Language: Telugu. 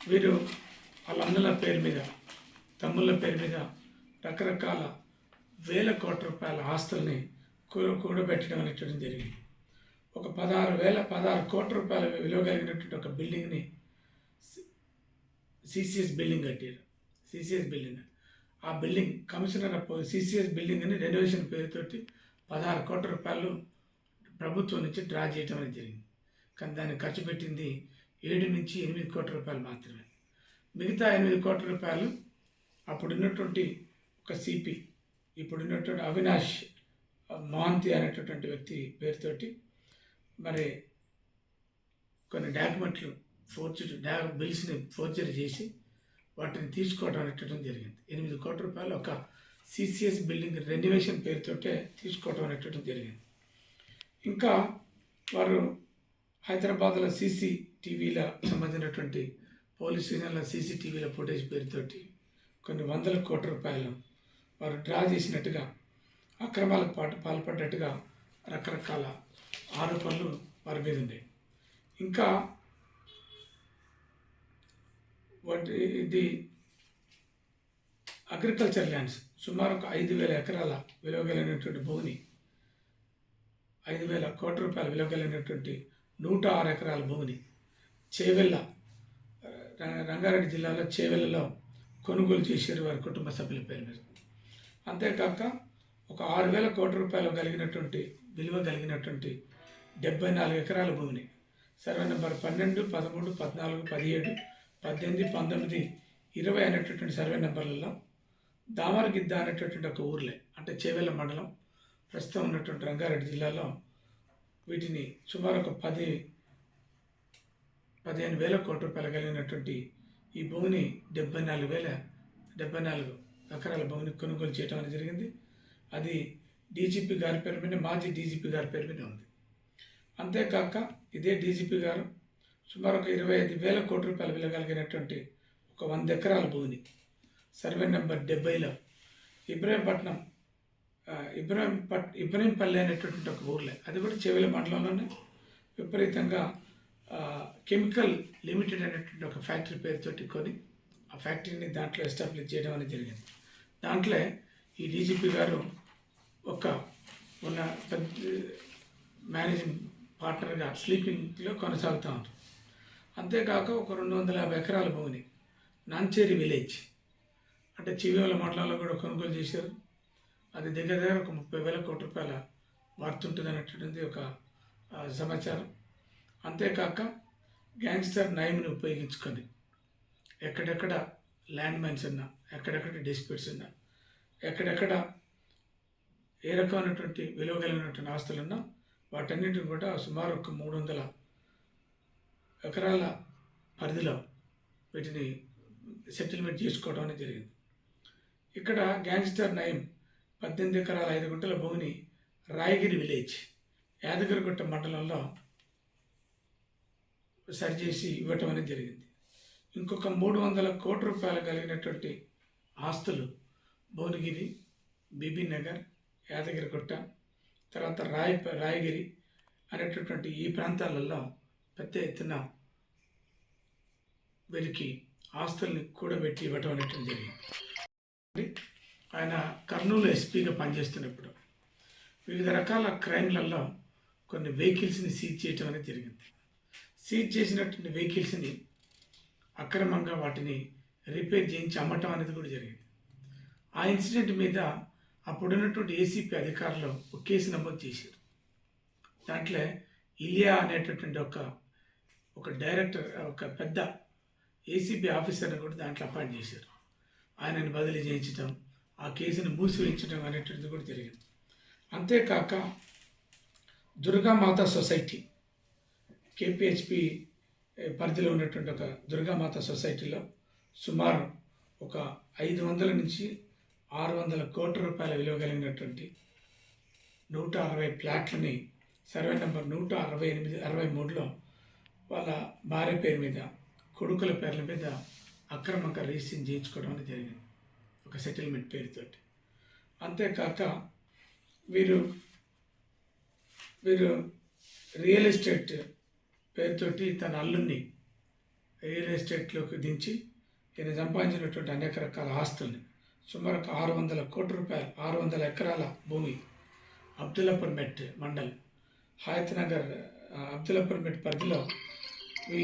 వీరు వాళ్ళ అన్నల పేరు మీద తమ్ముళ్ళ పేరు మీద రకరకాల వేల కోట్ల రూపాయల ఆస్తుల్ని కూడ కూడబెట్టడం అనేటువంటి జరిగింది ఒక పదహారు వేల పదహారు కోట్ల రూపాయల విలువ కలిగినటువంటి ఒక బిల్డింగ్ని సిసిఎస్ బిల్డింగ్ కట్టారు సిసిఎస్ బిల్డింగ్ ఆ బిల్డింగ్ కమిషనర్ సిసిఎస్ బిల్డింగ్ అని రెనోవేషన్ పేరుతోటి పదహారు కోట్ల రూపాయలు ప్రభుత్వం నుంచి డ్రా చేయడం అనేది జరిగింది కానీ దాన్ని ఖర్చు పెట్టింది ఏడు నుంచి ఎనిమిది కోట్ల రూపాయలు మాత్రమే. మిగతా ఎనిమిది కోట్ల రూపాయలు అప్పుడున్నటువంటి ఒక సిపి ఇప్పుడున్నటువంటి అవినాష్ మోహంతి అనేటటువంటి వ్యక్తి పేరుతోటి మరి కొన్ని డాక్యుమెంట్లు ఫోర్జరీ డా బిల్స్ని ఫోర్జరీ చేసి వాటిని తీసుకోవడం అనేటటువంటి జరిగింది. ఎనిమిది కోట్ల రూపాయలు ఒక సిసిఎస్ బిల్డింగ్ రెన్యువేషన్ పేరుతోటే తీసుకోవడం అనేటటువంటి జరిగింది. ఇంకా వారు హైదరాబాద్లో సీసీ టీవీల సంబంధించినటువంటి పోలీస్ స్టేషన్ల సీసీటీవీల ఫుటేజ్ పేరుతోటి కొన్ని వందల కోట్ల రూపాయలు వారు డ్రా చేసినట్టుగా అక్రమాలకు పాటు పాల్పడ్డట్టుగా రకరకాల ఆరోపణలు వారి మీద ఉన్నాయి. ఇంకా వాటి ఇది అగ్రికల్చర్ ల్యాండ్స్ సుమారు ఒక ఐదు వేల ఎకరాల విలువ కలిగినటువంటి భూమిని ఐదు వేల కోట్ల రూపాయల విలువగలిగినటువంటి నూట ఆరు ఎకరాల భూమిని చేవెళ్ళ రంగారెడ్డి జిల్లాలో చేవెళ్ళలో కొనుగోలు చేశారు వారి కుటుంబ సభ్యుల పేరు మీద. అంతేకాక ఒక ఆరు వేల కోట్ల రూపాయలు కలిగినటువంటి విలువ కలిగినటువంటి డెబ్బై నాలుగు ఎకరాల భూమిని సర్వే నెంబర్ పన్నెండు పదమూడు పద్నాలుగు పదిహేడు పద్దెనిమిది పంతొమ్మిది ఇరవై అనేటటువంటి సర్వే నెంబర్లలో దామరగిద్ద అనేటటువంటి ఒక ఊర్లే అంటే చేవెళ్ళ మండలం ప్రస్తుతం ఉన్నటువంటి రంగారెడ్డి జిల్లాలో వీటిని సుమారు ఒక పది పదిహేను వేల కోట్ల రూపాయలు కలిగినటువంటి ఈ భూమిని డెబ్బై నాలుగు వేల డెబ్బై నాలుగు ఎకరాల భూమిని కొనుగోలు చేయడం అనేది జరిగింది. అది డీజీపీ గారి పేరు మీద మాజీ డీజీపీ గారి పేరు మీద ఉంది. అంతేకాక ఇదే డీజీపీ గారు సుమారు ఒక ఇరవై ఐదు వేల కోట్ల రూపాయలు విలువ కలిగినటువంటి ఒక వంద ఎకరాల భూమిని సర్వే నెంబర్ డెబ్బైలో ఇబ్రాహీంపట్నం ఇబ్రాహీంపట్ ఇబ్రాహీంపల్లి అనేటటువంటి ఒక ఊర్లే అది కూడా చెవిల మండలంలోనే విపరీతంగా కెమికల్ లిమిటెడ్ అనేటువంటి ఒక ఫ్యాక్టరీ పేరుతోటి కొని ఆ ఫ్యాక్టరీని దాంట్లో ఎస్టాబ్లిష్ చేయడం అనేది జరిగింది. దాంట్లో ఈ డీజీపీ గారు ఒక ఉన్న పెద్ద మేనేజింగ్ పార్ట్నర్గా స్లీపింగ్లో కొనసాగుతూ ఉంటారు అంతేకాక ఒక రెండు వందల యాభై ఎకరాల భూమిని నాంచేరి విలేజ్ అంటే చివేల మండలంలో కూడా కొనుగోలు చేశారు. అది దగ్గర దగ్గర ఒక ముప్పై వేల కోట్ల రూపాయల వార్తుంటుంది అనేటువంటిది ఒక సమాచారం. అంతేకాక గ్యాంగ్స్టర్ నైమ్ని ఉపయోగించుకొని ఎక్కడెక్కడ ల్యాండ్ మైన్స్ ఉన్నా ఎక్కడెక్కడ డిస్ప్యూట్స్ ఉన్నా ఎక్కడెక్కడ ఏ రకమైనటువంటి విలువ కలిగినటువంటి ఆస్తులు ఉన్నా వాటన్నిటిని కూడా సుమారు ఒక మూడు వందల ఎకరాల పరిధిలో వీటిని సెటిల్మెంట్ చేసుకోవడం అనేది జరిగింది. ఇక్కడ గ్యాంగ్స్టర్ నయం పద్దెనిమిది ఎకరాల ఐదు గుంటల భూమిని రాయగిరి విలేజ్ యాదగిరిగుట్ట మండలంలో సరిచేసి ఇవ్వటం అనేది జరిగింది. ఇంకొక మూడు వందల కోట్ల రూపాయలు కలిగినటువంటి ఆస్తులు భువనగిరి బీబీ నగర్ యాదగిరిగుట్ట తర్వాత రాయ రాయగిరి అనేటటువంటి ఈ ప్రాంతాలలో పెద్ద ఎత్తున వీరికి ఆస్తుల్ని కూడబెట్టి ఇవ్వటం అనేటువంటి జరిగింది. ఆయన కర్నూలు ఎస్పీగా పనిచేస్తున్నప్పుడు వివిధ రకాల క్రైమ్లలో కొన్ని వెహికల్స్ని సీజ్ చేయటం అనేది జరిగింది. సీజ్ చేసినటువంటి వెహికల్స్ని అక్రమంగా వాటిని రిపేర్ చేయించి అమ్మటం అనేది కూడా జరిగింది. ఆ ఇన్సిడెంట్ మీద అప్పుడున్నటువంటి ఏసీపీ అధికారులు ఒక కేసు నమోదు చేశారు. దాంట్లో ఇలియా అనేటటువంటి ఒక ఒక డైరెక్టర్ ఒక పెద్ద ఏసీపీ ఆఫీసర్ని కూడా దాంట్లో అపాయింట్ చేశారు. ఆయనను బదిలీ చేయించడం ఆ కేసును మూసివేయించడం అనేటువంటిది కూడా జరిగింది. అంతేకాక దుర్గామాత సొసైటీ కేపిహెచ్పి పరిధిలో ఉన్నటువంటి ఒక దుర్గామాత సొసైటీలో సుమారు ఒక ఐదు వందల నుంచి ఆరు వందల కోట్ల రూపాయల విలువ కలిగినటువంటి నూట అరవై ప్లాట్లని సర్వే నెంబర్ నూట అరవై ఎనిమిది అరవై మూడులో వాళ్ళ భార్య పేరు మీద కొడుకుల పేర్ల మీద అక్రమంగా రిజిస్ట్రేషన్ చేయించుకోవడం అనేది జరిగింది ఒక సెటిల్మెంట్ పేరుతోటి. అంతేకాక వీరు వీరు రియల్ ఎస్టేట్ పేరుతోటి తన అల్లుణ్ణి రియల్ ఎస్టేట్లోకి దించి ఈయన సంపాదించినటువంటి అనేక రకాల ఆస్తుల్ని సుమారు ఒక ఆరు వందల కోట్ల రూపాయలు ఆరు వందల ఎకరాల భూమి అబ్దుల్లాపూర్ మెట్ మండల్ హయత్ నగర్ ఆ, అబ్దుల్లాపూర్ మెట్ పరిధిలో ఈ